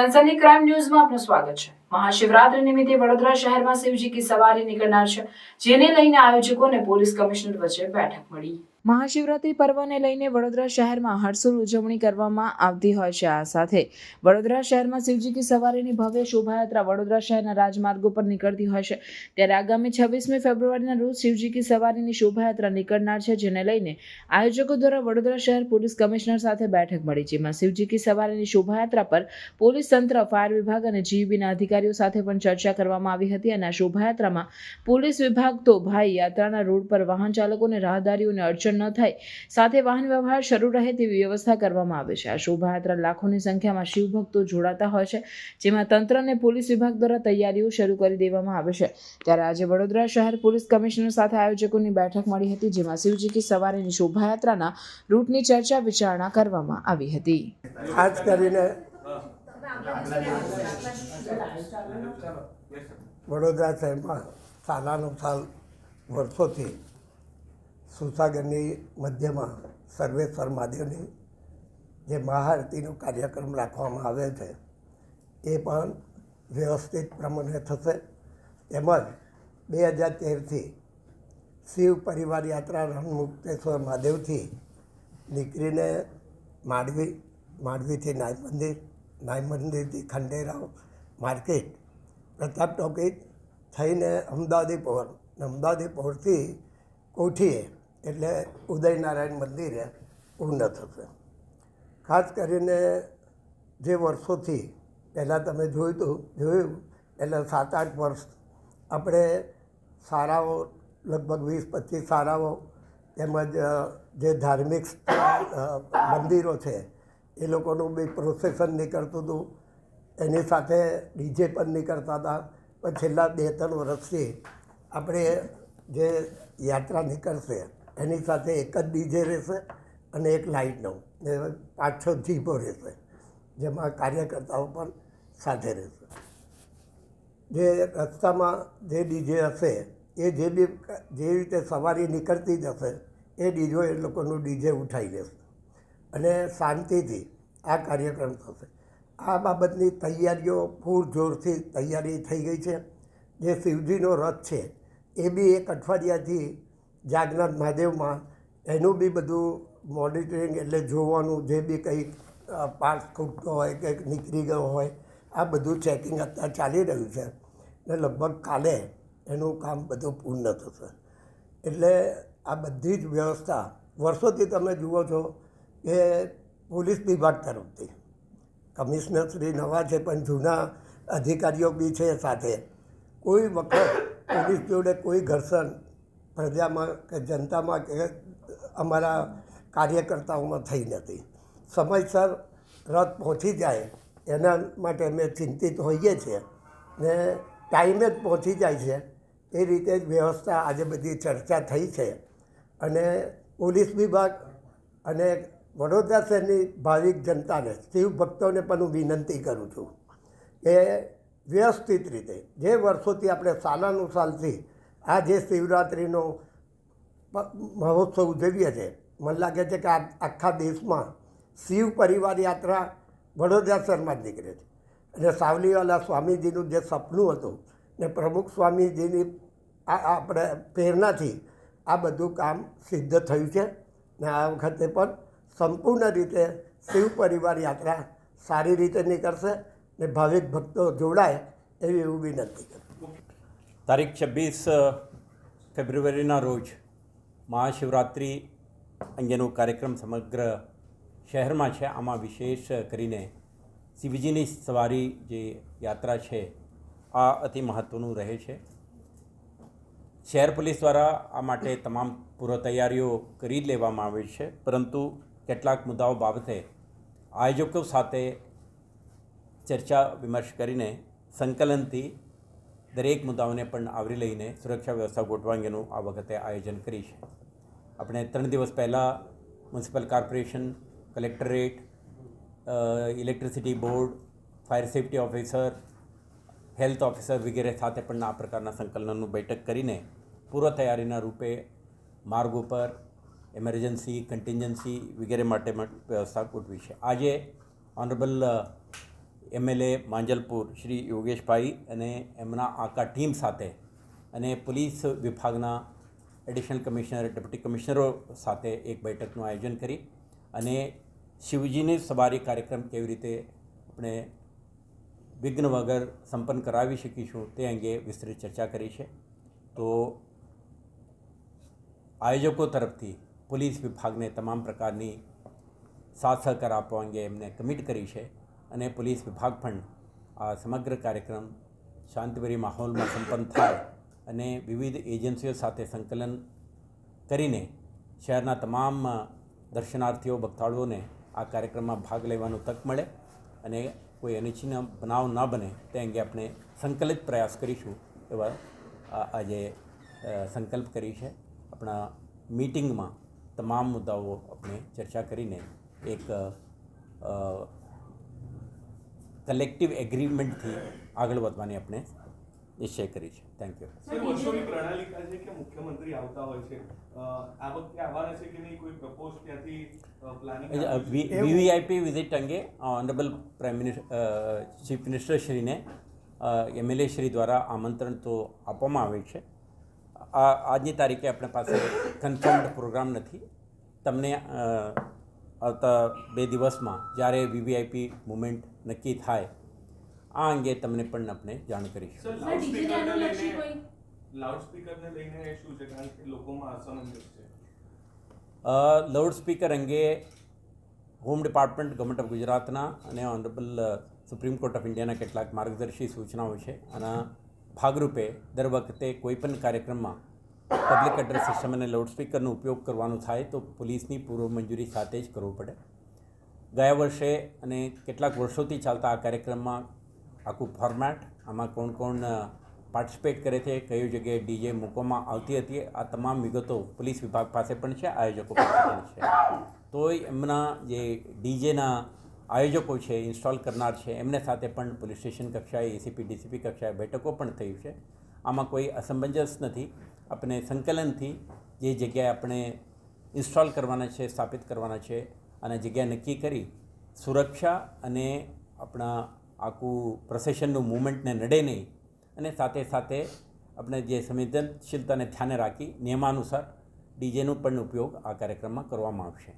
સનસની crime ન્યૂઝમાં આપનું સ્વાગત છે. મહાશિવરાત્રી નિમિત્તે વડોદરા શહેરમાં શિવજી કી સવારી નીકળનાર છે, જેને લઈને આયોજકો અને પોલીસ કમિશનર વચ્ચે બેઠક મળી. મહાશિવરાત્રી પર્વને લઈને વડોદરા શહેરમાં હર્ષોલ ઉજવણી કરવામાં આવતી હોય છે. આ સાથે વડોદરા શહેરમાં શિવજી કી સવારીની ભવ્ય શોભાયાત્રા વડોદરા શહેરના રાજમાર્ગો પર નીકળતી હોય છે. ત્યારે આગામી છવ્વીસમી ફેબ્રુઆરીના રોજ શિવજી કી સવારીની શોભાયાત્રા નીકળનાર છે, જેને લઈને આયોજકો દ્વારા વડોદરા શહેર પોલીસ કમિશનર સાથે બેઠક મળી, જેમાં શિવજી કી સવારીની શોભાયાત્રા પર પોલીસ તંત્ર, ફાયર વિભાગ અને જીવીના અધિકારીઓ સાથે પણ ચર્ચા કરવામાં આવી હતી અને આ શોભાયાત્રામાં પોલીસ વિભાગ તો ભાઈ યાત્રાના રોડ પર વાહન ચાલકોને રાહદારીઓને અડચણ ન થાય. સાથે વાહન વ્યવહાર શરૂ રહે તેવી વ્યવસ્થા કરવામાં આવે છે. આ શોભાયાત્રા લાખોની સંખ્યામાં શિવભક્તો જોડાતા હોય છે, જેમાં તંત્ર અને પોલીસ વિભાગ દ્વારા તૈયારીઓ શરૂ કરી દેવામાં આવે છે. ત્યારે આજે વડોદરા શહેર પોલીસ કમિશનર સાથે આયોજકોની બેઠક મળી હતી, જેમાં શિવજી કી શોભાયાત્રાના રૂટની ચર્ચા વિચારણા કરવામાં આવી હતી. ખાસ કરીને વડોદરા શહેરમાં સાલાનો સાલ વર્ષોથી સુસાગરની મધ્યમાં સર્વેશ્વર મહાદેવની જે મહાઆરતીનો કાર્યક્રમ રાખવામાં આવે છે, એ પણ વ્યવસ્થિત પ્રમાણે થશે. તેમજ બે હજાર તેરથી શિવ પરિવાર યાત્રા રણમુક્તેશ્વર મહાદેવથી નીકળીને માંડવી, માંડવીથી નાય મંદિર નાય મંદિરથી ખંડેરાવ માર્કેટ પ્રતાપ ટોકીજ થઈને અમદાવાદી પહોર, અમદાવાદી પહોરથી કોઠીએ એટલે ઉદયનારાયણ મંદિરે પૂર્ણ થશે. ખાસ કરીને જે વર્ષોથી, પહેલાં તમે જોયું હતું જોયું, એટલે સાત આઠ વર્ષ આપણે શાળાઓ, લગભગ વીસ પચીસ શાળાઓ તેમજ જે ધાર્મિક મંદિરો છે, એ લોકોનું બી પ્રોસેસન નીકળતું હતું. એની સાથે ડીજે પણ નીકળતા હતા. પણ છેલ્લા બે ત્રણ વર્ષથી આપણે જે યાત્રા નીકળશે એની સાથે એક જ ડીજે રહેશે અને એક લાઇટનો ને પાંચ છ જીપો રહેશે, જેમાં કાર્યકર્તાઓ પણ સાથે રહેશે. જે રસ્તામાં જે ડીજે હશે, એ જે બી જે રીતે સવારી નીકળતી જ હશે, એ ડીજો એ લોકોનું ડીજે ઉઠાવી લેશે. અને શાંતિથી આ કાર્યક્રમ થશે. આ બાબતની તૈયારીઓ પૂરજોરથી તૈયારી થઈ ગઈ છે. જે શિવજીનો રથ છે, એ બી એક અઠવાડિયાથી જાગનાથ મહાદેવમાં એનું બી બધું મોનિટરિંગ એટલે જોવાનું, જે બી કંઈક પાર્ટ ખૂટતો હોય કે નીકળી ગયો હોય, આ બધું ચેકિંગ અત્યારે ચાલી રહ્યું છે. ને લગભગ કાલે એનું કામ બધું પૂર્ણ થશે. એટલે આ બધી જ વ્યવસ્થા વર્ષોથી તમે જુઓ છો કે પોલીસ વિભાગ તરફથી. કમિશનર શ્રી નવા છે, પણ જૂના અધિકારીઓ બી છે સાથે. કોઈ વખત પોલીસ જોડે કોઈ ઘર્ષણ પ્રજામાં કે જનતામાં કે અમારા કાર્યકર્તાઓમાં થઈ નથી. સમયસર રથ પહોંચી જાય એના માટે અમે ચિંતિત હોઈએ છીએ ને ટાઈમે જ પહોંચી જાય છે એ રીતે જ વ્યવસ્થા આજે બધી ચર્ચા થઈ છે. અને પોલીસ વિભાગ અને વડોદરા શહેરની ભાવિક જનતાને, શિવ ભક્તોને પણ હું વિનંતી કરું છું કે વ્યવસ્થિત રીતે, જે વર્ષોથી આપણે સાલાનું સાલથી આ જે શિવરાત્રિનો મહોત્સવ ઉજવીએ છીએ મને લાગે છે કે આખા દેશમાં શિવ પરિવાર યાત્રા વડોદરા શહેરમાં જ નીકળે છે. અને સાવલીવાલા સ્વામીજીનું જે સપનું હતું ને પ્રમુખ સ્વામીજીની આપણે પ્રેરણાથી આ બધું કામ સિદ્ધ થયું છે ને આ વખતે પણ સંપૂર્ણ રીતે શિવ પરિવાર યાત્રા સારી રીતે નીકળશે ને ભાવિક ભક્તો જોડાય એવી હું વિનંતી કરું તારીખ છવ્વીસ ફેબ્રુઆરીના રોજ મહાશિવરાત્રિ અંગેનો કાર્યક્રમ સમગ્ર શહેરમાં છે. આમાં વિશેષ કરીને શિવજીની સવારી જે યાત્રા છે, આ અતિ મહત્ત્વનું રહે છે. શહેર પોલીસ દ્વારા આ માટે તમામ પૂર્વ તૈયારીઓ કરી લેવામાં આવે છે, પરંતુ કેટલાક મુદ્દાઓ બાબતે આયોજકો સાથે ચર્ચા વિમર્શ કરીને સંકલનથી દરેક મુદ્દાઓને પણ આવરી લઈને સુરક્ષા વ્યવસ્થા ગોઠવા અંગેનું આ વખતે આયોજન કરી છે. આપણે ત્રણ દિવસ પહેલાં municipal corporation, collectorate electricity board, fire safety officer, health officer વગેરે સાથે પણ આ પ્રકારના સંકલનનું બેઠક કરીને પૂર્વ તૈયારીના રૂપે માર્ગ ઉપર એમરજન્સી કન્ટિન્જન્સી વગેરે માટે વ્યવસ્થા ગોઠવી છે. આજે ઓનરેબલ એમએલએ માંજલપુર શ્રી યોગેશભાઈ અને એમના આખા ટીમ સાથે અને પોલીસ વિભાગના એડિશનલ કમિશનર, ડેપ્યુટી કમિશનરો સાથે એક બેઠકનું આયોજન કરી અને શિવજીની સવારી કાર્યક્રમ કેવી રીતે આપણે વિઘ્ન વગર સંપન્ન કરાવી શકીશું તે અંગે વિસ્તૃત ચર્ચા કરી છે. તો આયોજકો તરફથી પોલીસ વિભાગને તમામ પ્રકારની સાથ સહકાર આપવા અંગે એમને કમિટ કરી છે. અને પોલીસ વિભાગ પણ આ સમગ્ર કાર્યક્રમ શાંતિભરી માહોલમાં સંપન્ન થાય અને વિવિધ એજન્સીઓ સાથે સંકલન કરીને શહેરના તમામ દર્શનાર્થીઓ, ભક્તાળુઓને આ કાર્યક્રમમાં ભાગ લેવાનો તક મળે અને કોઈ અનિચ્છનીય બનાવ ન બને તે અંગે આપણે સંકલિત પ્રયાસ કરીશું એવા આજે સંકલ્પ કરી છે. આપણા મીટિંગમાં તમામ મુદ્દાઓ આપણે ચર્ચા કરીને એક કલેક્ટિવ એગ્રીમેન્ટથી આગળ વધવાની આપણે નિશ્ચય કરી છે. થેન્ક યુ સર વર્ષોની પ્રણાલિકા છે કે મુખ્યમંત્રી આવતા હોય છે. આ વખતે આવવાના છે કે નહીં? કોઈ પ્રપોઝ ત્યાંથી પ્લાનિંગ વીવીઆઈપી વિઝિટ અંગે honourable prime minister chief minister શ્રીને એમએલએ શ્રી દ્વારા આમંત્રણ તો આપવામાં આવે છે. આ આજની તારીખે આપણી પાસે કન્ફર્મડ પ્રોગ્રામ નથી. તમને આવતા બે દિવસમાં જ્યારે વીવીઆઈપી મુવમેન્ટ નક્કી થાય આ અંગે તમને પણ આપણે જાણ કરીશું. સર સર, ડિજિટલનું લાઉડસ્પીકરને લક્ષી લઈને કોઈ? લાઉડસ્પીકરને લઈને શું છે? કારણ કે લોકોમાં અસમંજસ છે. લાઉડ સ્પીકર અંગે હોમ ડિપાર્ટમેન્ટ ગવર્મેન્ટ ઓફ ગુજરાતના અને ઓનરેબલ સુપ્રીમ કોર્ટ ઓફ ઇન્ડિયાના કેટલાક માર્ગદર્શી સૂચનાઓ છે. આના ભાગરૂપે દર વખતે કોઈપણ કાર્યક્રમમાં પબ્લિક એડ્રેસ સિસ્ટમ અને લાઉડસ્પીકરનો ઉપયોગ કરવાનો થાય તો પોલીસની પૂર્વ મંજૂરી સાથે જ કરવું પડે. ગયા વર્ષે અને કેટલાક વર્ષોથી ચાલતા આ કાર્યક્રમમાં આખું ફોર્મેટ આમાં કોણ કોણ પાર્ટિસિપેટ કરે છે, કઈ જગ્યાએ ડીજે મૂકવામાં આવતી હતી, આ તમામ વિગતો પોલીસ વિભાગ પાસે પણ છે, આયોજકો પાસે પણ છે. તોય એમના જે ડીજેના આયોજકો છે ઇન્સ્ટોલ કરનાર છે, એમને સાથે પણ પોલીસ સ્ટેશન કક્ષાએ એસીપી ડીસીપી કક્ષાએ બેઠકો પણ થઈ છે. આમાં કોઈ અસમંજસ નથી. આપણે સંકલનથી જે જગ્યાએ આપણે ઇન્સ્ટોલ કરવાના છે, સ્થાપિત કરવાના છે અને જગ્યા નક્કી કરી સુરક્ષા અને આપણા આખું પ્રોસેશનનું મૂવમેન્ટને નડે નહીં અને સાથે સાથે આપણે જે સંવેદનશીલતાને ધ્યાને રાખી નિયમાનુસાર ડીજેનો પણ ઉપયોગ આ કાર્યક્રમમાં કરવામાં આવશે.